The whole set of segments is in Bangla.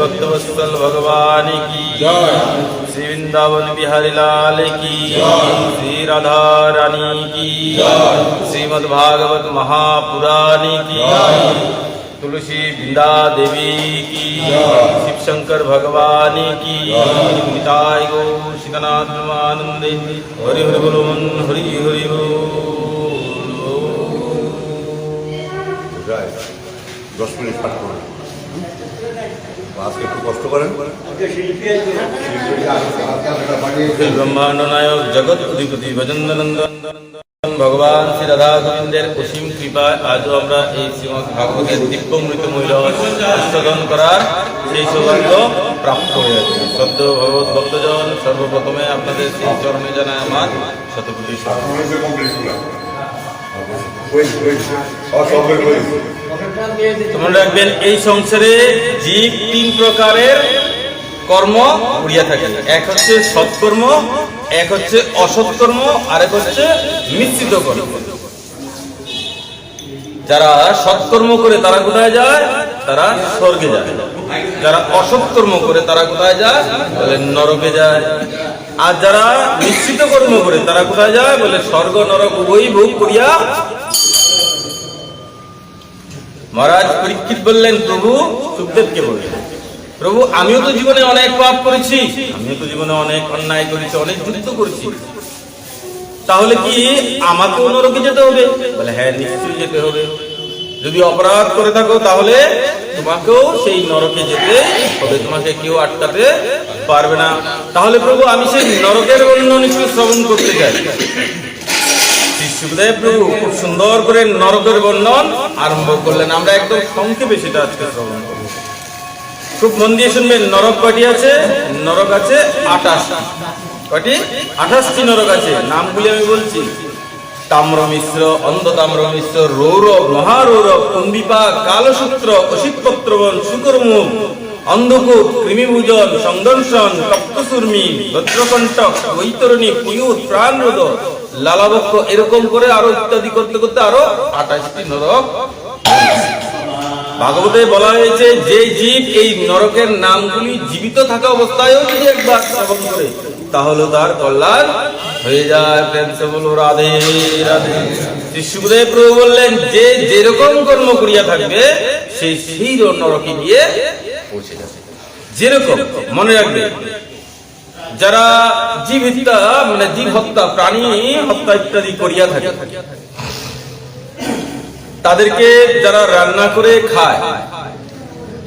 भक्तवत्सल भगवान की श्री वृंदावन बिहारी लाल की श्री राधा रानी की श्रीमद् भागवत महापुराणी की तुलसी वृंदा देवी की शिव शंकर भगवान की निताय गो सीतनात्मानंदे हरि हरि बोलो मन हरि हरि बोल যায় দশ মিনিট পাঠ করুন আজকে একটু কষ্ট করেন। ব্রহ্মাণ্ড নায়ক জগৎ অধিপতি ভজনন্দনন্দন ভগবান শ্রী রাধা গোবিন্দের অসীম কৃপায় আজও আমরা এই শ্রীমদ ভাগবতের দিব্যমৃত মূল্য আস্বাদন করার সেই সৌভাগ্য প্রাপ্ত হয়েছে সদ্য ভগবত ভক্তজন সর্বপ্রথমে আপনাদের সেই চরণে জানায় আমার শতকোটি। রাখবেন, এই সংসারে জীব তিন প্রকারের কর্ম করিয়া থাকে। এক হচ্ছে সৎকর্ম, এক হচ্ছে অসৎকর্ম আর এক হচ্ছে মিশ্রিত কর্ম। যারা সৎকর্ম করে তারা কোথায় যায়? তারা স্বর্গে যায়। যারা অসৎকর্ম করে তারা কোথায় যায়? বলে নরকে যায়। আর যারা মিশ্রিত কর্ম করে তারা কোথায় যায়? বলে স্বর্গ, নরক উভয়ই ভোগ করিয়া মহারাজ পরীক্ষিত বললেন, প্রভু, সুখদেবকে বললেন প্রভু, আমিও তো জীবনে অনেক পাপ করেছি। আমিও তো জীবনে অনেক অন্যায় করেছি, অনেক যুদ্ধ করেছি। তাহলে কি আমাকেও নরকে যেতে হবে? বলে হ্যাঁ নিশ্চয়ই যেতে হবে। যদি অপরাধ করে থাকো, তাহলে তোমাকেও সেই নরকে যেতে হবে। তোমাকে কেউ আটকাতে পারবে না। তাহলে প্রভু, আমি সেই নরকের অন্য নিশ্চয় শ্রবণ করতে চাই। সুখদেব প্রভু খুব সুন্দর করে নরকের বর্ণন আরম্ভ করলেন। আমরা একদম সংক্ষেপে সেটা আজকে শ্রবণ করব। খুব মন দিয়ে শুনবেন, নরক কয়টি আছে? নরক আছে আঠাশ কয়টি? আঠাশটি নরক আছে। নামগুলি আমি বলছি। তাম্র মিশ্র অন্ধ তাম্র মিশ্র রৌরব, মহারৌরব কুম্বিপা কালসূত্র, অসিতপত্রবন, শুকরমুখ অন্ধকূপ, কৃমিভূজন, সংদর্শন, তপ্তসুর্মি ভদ্রকণ্ঠক বৈতরণী পুয়ুত প্রাণরোধ, লালাবক্ষ, এরকম করে আরও ইত্যাদি করতে করতে আরও আঠাশটি নরক ভাগবতে বলা হয়েছে, যে জীব এই নরকের নামগুলি জীবিত থাকা অবস্থায়ও যদি একবার শ্রবণ করে, তাহলে তার কল্যাণ হয়ে যায়। প্রেম সে রাধে রাধে। শ্রী সুখদেব প্রভু বললেন, যে যেরকম কর্ম করিয়া থাকবে সেই সেই নরকে গিয়ে পৌঁছে যাবে। যেরকম মনে রাখবে, যারা জীব হত্যা মানে জীব হত্যা প্রাণী হত্যা ইত্যাদি করিয়া থাকে, তাদেরকে যারা রান্না করে খায়,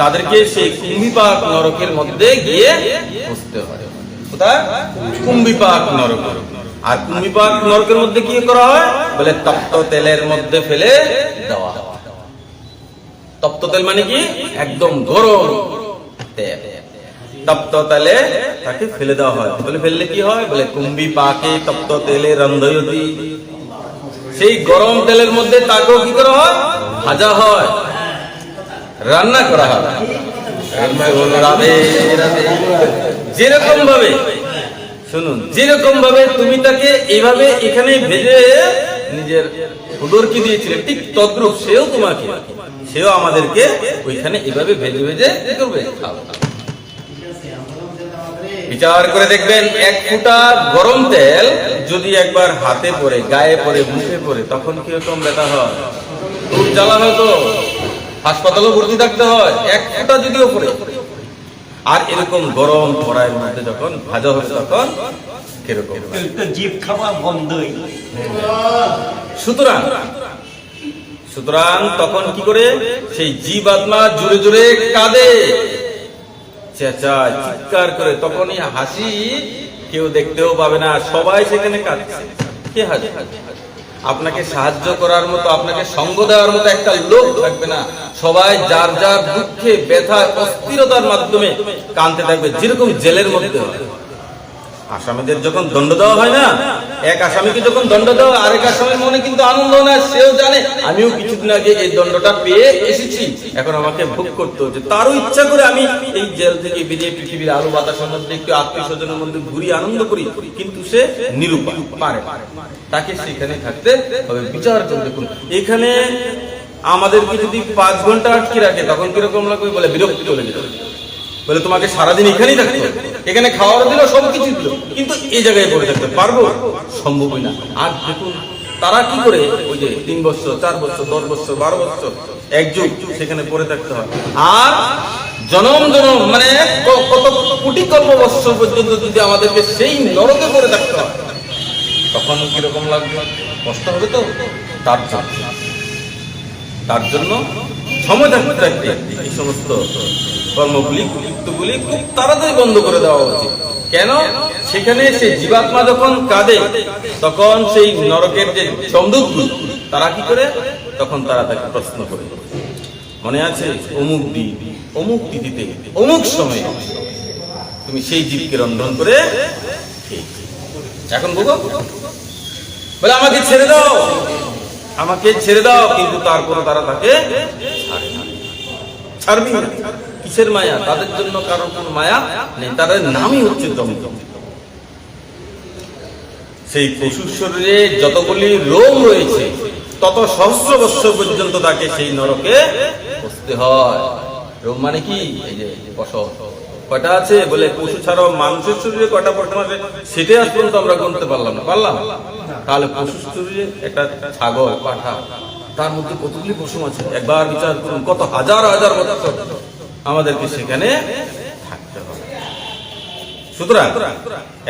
তাদেরকে সেই কুম্ভিপাক নরকের মধ্যে গিয়ে বসতে হয়। কুম্ভিপাক নরক। আর কুম্ভিপাক নরকের মধ্যে কি করা হয়? বলে তপ্ত তেলের মধ্যে ফেলে দেওয়া হয়। তপ্ত তেল মানে কি? একদম গরম। তেল। তপ্ত তেলে তাকে ফেলে দেওয়া হয়। বলে ফেললে কি হয়? বলে কুম্ভি পাকে তপ্ত তেলে রন্ধয়তি। সেই গরম তেলের মধ্যে তাকেও কি করা হয়? ভাজা হয়। রান্না করা হয়। যেরকম ভাবে, শুনুন, যেরকম ভাবে তুমি তাকে এইভাবে এখানে ভেজে নিজের উদরকে দিয়েছিলে ঠিক তদ্রুপ সেও তোমাকে, সেও আমাদেরকে ওইখানে এভাবে ভেজে ভেজে করবে। বিচার করে দেখবেন, এক ফুটা গরম তেল যদি একবার হাতে পড়ে, গায়ে পড়ে, মুখে পড়ে, তখন কীরকম ব্যথা হয়? জ্বালা হয় তো হাসপাতালেও ভর্তি থাকতে হয়, এক ফুটা যদিও পড়ে। আর এরকম গরম কড়াইয়ের মধ্যে যখন ভাজা হবে তখন কীরকম? তো জিভ খাওয়া বন্ধই সুতরাং সুতরাং তখন কি করে? সেই জীব আত্মা জোরে জোরে কাঁদে। চেঁচায় চিৎকার করে তখনই হাসি কেউ দেখতেও পাবে না সবাই সেখানে কাঁদছে। কে হাসি আপনাকে সাহায্য করার মতো আপনাকে সঙ্গ দেওয়ার মতো একটা লোক থাকবে না। সবাই যার যার দুঃখে ব্যথা অস্থিরতার মাধ্যমে কানতে থাকবে যেরকম জেলের মধ্যে। হয়। আসামিদের যখন দণ্ড দেওয়া হয় না, এক আসামিকে যখন দণ্ড দেওয়া আরেক আসামির মনে কিন্তু আনন্দ না, সেও জানে, আমিও কিছুদিন আগে এই দণ্ডটা পেয়ে এসেছি, এখন আমাকে ভোগ করতে হচ্ছে। তারও ইচ্ছা করে আমি এই জেল থেকে বেরিয়ে পৃথিবীর আলো বাতাসের মধ্যে একটু আত্মীয় স্বজনের মধ্যে ঘুরি আনন্দ করি, কিন্তু সে নিরুপায়, পারে তাকে সেখানে থাকতে হবে। বিচার করে দেখুন। এখানে আমাদেরকে যদি পাঁচ ঘণ্টা আটকে রাখে, তখন কীরকম লাগবে বলে? বিরক্তি চলে যাবে বলে, তোমাকে সারাদিন এখানেই থাকতে হবে। এখানে খাওয়ার দিল সব কিছু দিল। কিন্তু এই জায়গায় পড়ে থাকতে পারব? সম্ভবই না। আর দেখুন, তারা কি করে? ওই যে তিন বছর, চার বছর, দশ বছর, বারো বছর এক যুগ সেখানে পড়ে থাকতে হয়। আর জনম জনম মানে কত কোটি কল্প বৎসর পর্যন্ত যদি আমাদেরকে সেই নরকে পড়ে থাকতে হয়, তখন কীরকম লাগবে কষ্ট হবে তো? তার জন্য। তার জন্য সময় থাকতে থাকতে এই সমস্ত কর্মগুলি কুলিপ্তগুলি খুব তাড়াতাড়ি বন্ধ করে দেওয়া উচিত কেন সেখানে সে জীবাত্মা যখন কাঁদে, তখন সেই নরকের যে চন্দকগুলি তারা কি করে তখন তারা তাকে প্রশ্ন করে মনে আছে অমুক দিন অমুক তিথিতে, অমুক সময়ে তুমি সেই জীবকে রন্ধন করে। এখন বুঝো বলে আমাকে ছেড়ে দাও আমাকে ছেড়ে দাও, কিন্তু তারপরে তারা তাকে। ছাড়বি না। কিসের মায়া? তাদের জন্য কারও কোনো মায়া নেই। তাদের নামই হচ্ছে দমদম। সেই পশুর শরীরে যতগুলি রোম রয়েছে, তত সহস্র বৎসর পর্যন্ত তাকে সেই নরকে বসতে হয়। রোম মানে কি? এই যে বসত। কয়টা আছে? বলে পশু ছাড়াও মানুষের শরীরে কয়টা পশম আছে? সেটাই আজ পর্যন্ত আমরা গুনতে পারলাম না। পারলাম? তাহলে পশুর শরীরে একটা ছাগল, পাঠা, তার মধ্যে কতগুলি পশু আছে? একবার বিচার করুন, কত হাজার হাজার বছর আমাদেরকে সেখানে থাকতে হবে। সুতরাং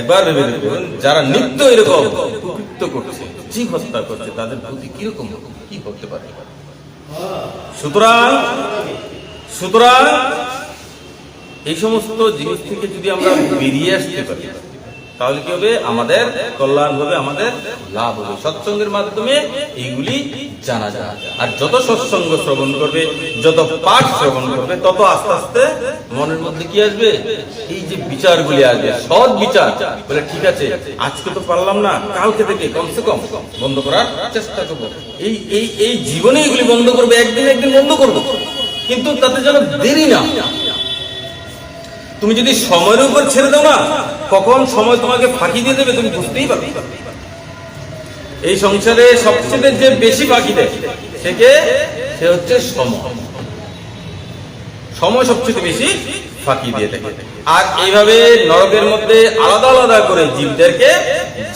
একবার ভেবে দেখুন, যারা নিত্য এরকম কুকৃত্য করছে জীব হত্যা করছে, তাদের প্রতি কীরকম, কি করতে পারে? সুতরাং সুতরাং এই সমস্ত জিনিস থেকে যদি আমরা বেরিয়ে আসতে পারি তাহলে কি হবে? আমাদের কল্যাণ হবে, আমাদের লাভ হবে। সৎসঙ্গের মাধ্যমে এইগুলি জানা যায়। আর যত সৎসঙ্গ শ্রবণ করবে, যত পাঠ শ্রবণ করবে, তত আস্তে আস্তে মনের মধ্যে কি আসবে? এই যে বিচারগুলি আসবে, সৎ বিচার। বলে, ঠিক আছে, আজকে তো পারলাম না, কালকে থেকে কমসে কম বন্ধ করার চেষ্টা করব। এই এই এই জীবনে এগুলি বন্ধ করবে, একদিন একদিন বন্ধ করব। কিন্তু তাতে যেন দেরি না তুমি যদি সময়ের উপর ছেড়ে দাও না, কখন সময় তোমাকে ফাঁকি দিয়ে দেবে তুমি বুঝতেই পারবে এই সংসারে সবচেয়ে যে বেশি ফাঁকি দেয়, সে কে? সে হচ্ছে সময়। সময় সবচেয়ে বেশি ফাঁকি দিয়ে থাকে। আর এইভাবে নরকের মধ্যে আলাদা আলাদা করে জীবদেরকে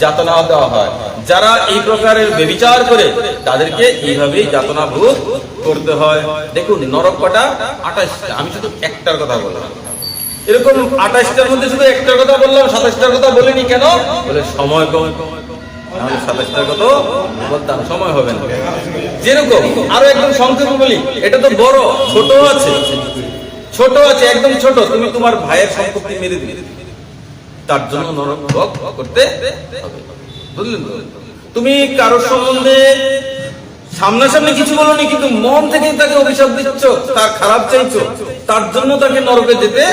যাতনা দেওয়া হয়। যারা এই প্রকারের বেবিচার করে, তাদেরকে এইভাবেই যাতনা ভোগ করতে হয়। দেখুন, নরক কটা আঠাশটা। আমি শুধু একটার কথা বললাম। এরকম আঠাশটার মধ্যে শুধু একটার কথা বললাম, সাতাশটার কথা বলিনি কেন? বলে সময় কম। কথা বলতাম, সময় হবে না। যেরকম আরও একদম বলি, এটা তো বড় ছোট আছে। ছোট আছে, একদম ছোট। তুমি তোমার ভাইয়ের মেরে তার জন্য ভোগ করতে হবে। তুমি কারোর সম্বন্ধে সামনাসামনি কিছু বলনি, কিন্তু মন থেকে তাকে অভিশাপ দিচ্ছ, তার খারাপ চাইছো, তার জন্য তাকে নরকে যেতে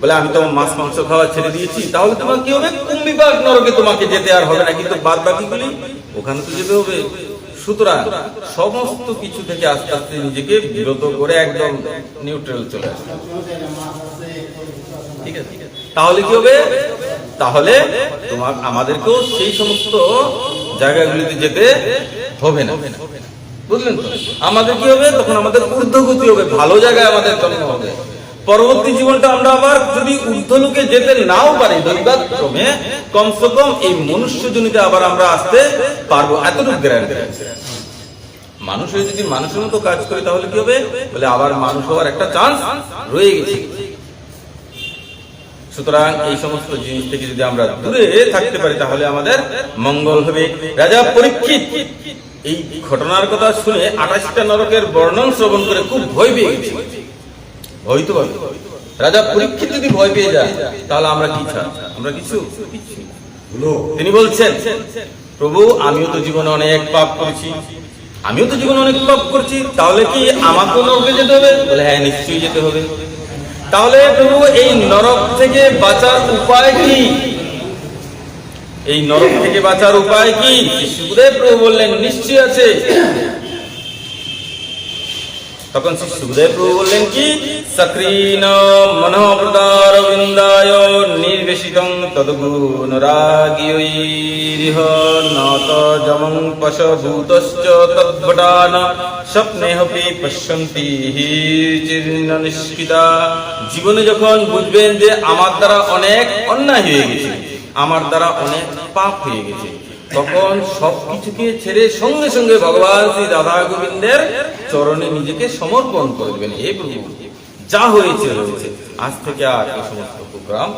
বলে, আমি তোমার মাছ, মাংস খাওয়া ছেড়ে দিয়েছি, তাহলে তোমার কি হবে? কুম্বিবাগ নরকে তোমাকে যেতে আর হবে না, কিন্তু বাদ বাকিগুলি ওখানে তো যেতে হবে। সুতরাং সমস্ত কিছু থেকে আস্তে আস্তে নিজেকে বিরত করে একদম নিউট্রাল চলে আসবে ঠিক আছে? তাহলে কি হবে? তাহলে তোমার, আমাদেরকেও সেই সমস্ত জায়গাগুলিতে যেতে হবে না। বুঝলেন তো? আমাদের কি হবে? তখন আমাদের ঊর্ধ্বগতি হবে, ভালো জায়গায় আমাদের জন্ম হবে। পরবর্তী জীবনটা আমরা আবার যদি ঊর্ধ্বলোকে যেতে নাও পারি দৈবাক্রমে কমসে কম এই মনুষ্য জনিতে আবার আমরা আসতে পারব। এতটুকু গ্যারান্টি মানুষ হয়ে যদি মানুষের মতো কাজ করি, তাহলে কি হবে? বলে আবার মানুষ হওয়ার একটা চান্স রয়ে গেছে। সুতরাং এই সমস্ত জিনিস থেকে যদি আমরা দূরে থাকতে পারি তাহলে আমাদের মঙ্গল হবে। রাজা পরীক্ষিত। এই ঘটনার কথা শুনে আঠাশটা নরকের বর্ণন শ্রবণ করে খুব ভয় পেয়ে গেছে। ভয় তো পাবে রাজা পরীক্ষিত যদি ভয় পেয়ে যায় তাহলে আমরা কি ছাড় আমরা কিছু? তিনি বলছেন প্রভু আমিও তো জীবনে অনেক পাপ করেছি। আমিও তো জীবনে অনেক পাপ করছি। তাহলে কি আমাকে নরকে যেতে হবে? বলে হ্যাঁ নিশ্চয়ই যেতে হবে। তাহলে প্রভু, এই নরক থেকে বাঁচার উপায় কি? এই নরক থেকে বাঁচার উপায় কি? সুদেব প্রভু বললেন নিশ্চয় আছে। তখন শ্রী সুখদেব প্রভু বললেন, কি? সক্রিন মনোপ্রদার বৃন্দায় নির্বেশিতং তদগুণ রাগিয়ৈরিহ নত জমং পশভূতশ্চ তদ্ভটান স্বপ্নেহপি পশ্যন্তি চির্ণ নিষ্কিতা। জীবনে যখন বুঝবেন যে আমার দ্বারা অনেক অন্যায় হয়ে গেছে, আমার দ্বারা অনেক পাপ হয়ে গেছে তখন সবকিছুকে ছেড়ে সঙ্গে সঙ্গে ভগবান শ্রী রাধা গোবিন্দের চরণে নিজেকে সমর্পণ করবেন হে প্রভু, যা হয়েছে হয়েছে, আজ থেকে আর এই সমস্ত প্রোগ্রাম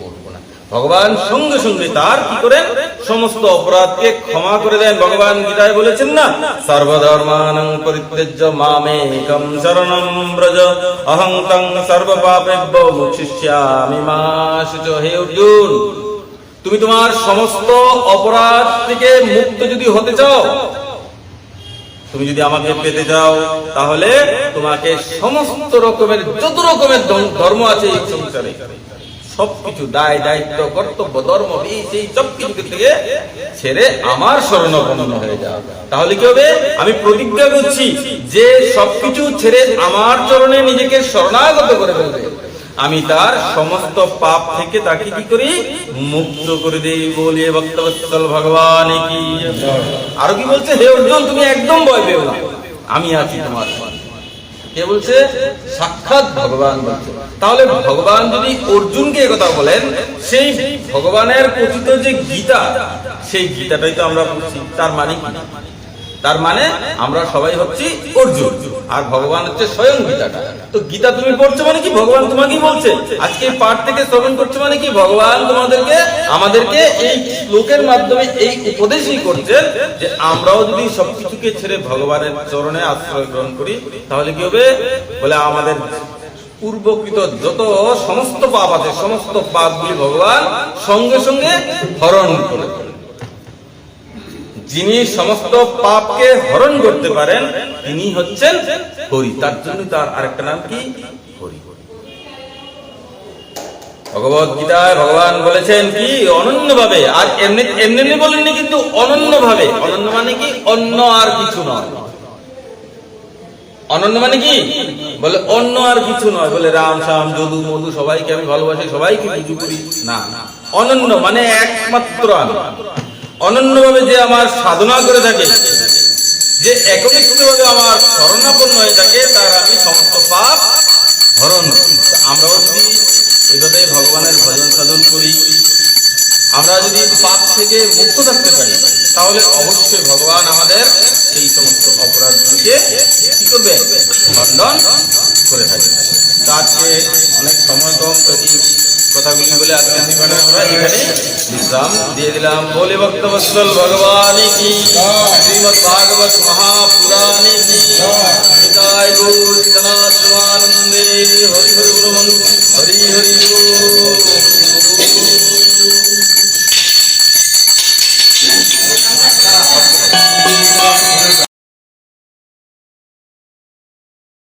করব না। ভগবান সঙ্গে সঙ্গে তার কি করেন? সমস্ত অপরাধকে ক্ষমা করে দেন। ভগবান গীতায় বলেছেন না, সর্বধর্মানং পরিত্যজ্য মামেকম শরণম ব্রজ অহং তং সর্বপাপেভ্য মুক্ষিষ্যামি মা হে অর্জুন। তুমি তোমার সমস্ত অপরাধ থেকে মুক্ত যদি হতে চাও, তুমি যদি আমাকে পেতে চাও, তাহলে তোমাকে সমস্ত রকমের, যত রকমের ধর্ম আছে এই সংসারে, সবকিছু দায়, দায়িত্ব, কর্তব্য, ধর্ম এই সেই সবকিছু থেকে ছেড়ে আমার শরণাপন্ন হয়ে যাও। তাহলে কি হবে? আমি প্রতিজ্ঞা করছি, যে সবকিছু ছেড়ে আমার চরণে নিজেকে শরণাগত করে ফেলবে। আমি তার সমস্ত পাপ থেকে তাকে কি করি? মুক্ত করে দেই বলিয়ে ভক্তবৎসল ভগবান কি? আরও কি বলছে? হে অর্জুন, তুমি একদম ভয় পেও না। আমি আছি তোমার কে বলছে? সাক্ষাৎ ভগবান বলছে। তাহলে ভগবান যদি অর্জুনকে কথা বলেন, সেই ভগবানের কথিত যে গীতা, সেই গীতাটাই তো আমরা পড়ছি। তার মানে কি? তার মানে আমরা সবাই হচ্ছি অর্জুন, আর ভগবান হচ্ছে স্বয়ং গীতাটা। তো গীতা তুমি পড়ছো মানে কি? ভগবান তোমাকেই বলছে। আজকে পাঠ থেকে শ্রবণ করছ মানে কি? ভগবান তোমাদেরকে, আমাদেরকে এই শ্লোকের মাধ্যমে এই উপদেশই করছেন যে আমরাও যদি সবকিছুকে ছেড়ে ভগবানের চরণে আশ্রয় গ্রহণ করি, তাহলে কি হবে? বলে আমাদের পূর্বকৃত যত সমস্ত পাপ আছে, সমস্ত পাপগুলি ভগবান সঙ্গে সঙ্গে হরণ করে। যিনি সমস্ত পাপকে হরণ করতে পারেন, তিনি হচ্ছেন হরি। তার জন্য তার আরেকটা নাম কি? হরি। ভগবত গীতায় ভগবান বলেছেন কি? অনন্য ভাবে আর এমনি এমনি বলেননি কিন্তু অনন্য ভাবে অনন্য মানে কি? অন্য আর কিছু নয়। অনন্য মানে কি? বলে অন্য আর কিছু নয়। বলে রাম, শ্যাম, যদু, মধু, সবাইকে আমি ভালোবাসি, সবাইকে পুজো করি। না। অনন্য মানে একমাত্র আমি। অনন্য ভাবে যে আমার সাধনা করে থাকে, যে একনিষ্ঠ ভাবে আমার শরণাপন্ন হয়ে থাকে, তার আমি সমস্ত পাপ হরণ। আমরাও যদি এভাবে ভগবানের ভজন সাধন করি, আমরা যদি পাপ থেকে মুক্ত থাকতে পারি, তাহলে অবশ্যই ভগবান আমাদের সেই সমস্ত অপরাধগুলিকে কি করবে খণ্ডন করে থাকবে তো আজকে অনেক সময় কম কথাগুলি বলে আজকে আমি এখানে বিশ্রাম দিয়ে দিলাম। বলে ভক্তবৎসল ভগবান কি? শ্রীমদ ভাগবত মহাপুরাণে কি? নিতাই গৌর হরি হরি